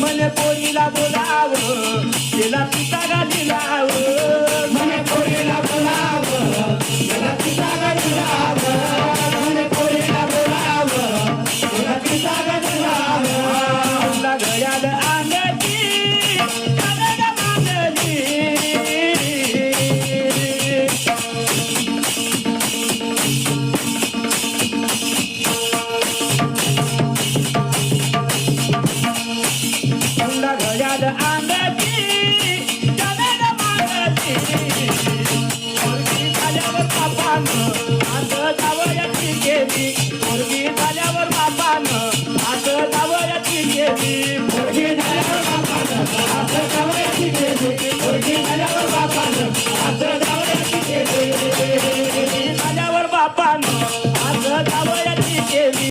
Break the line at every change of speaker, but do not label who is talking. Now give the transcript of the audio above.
मन पोरीला बोलाव तिला पिता गाली लाव Thank you.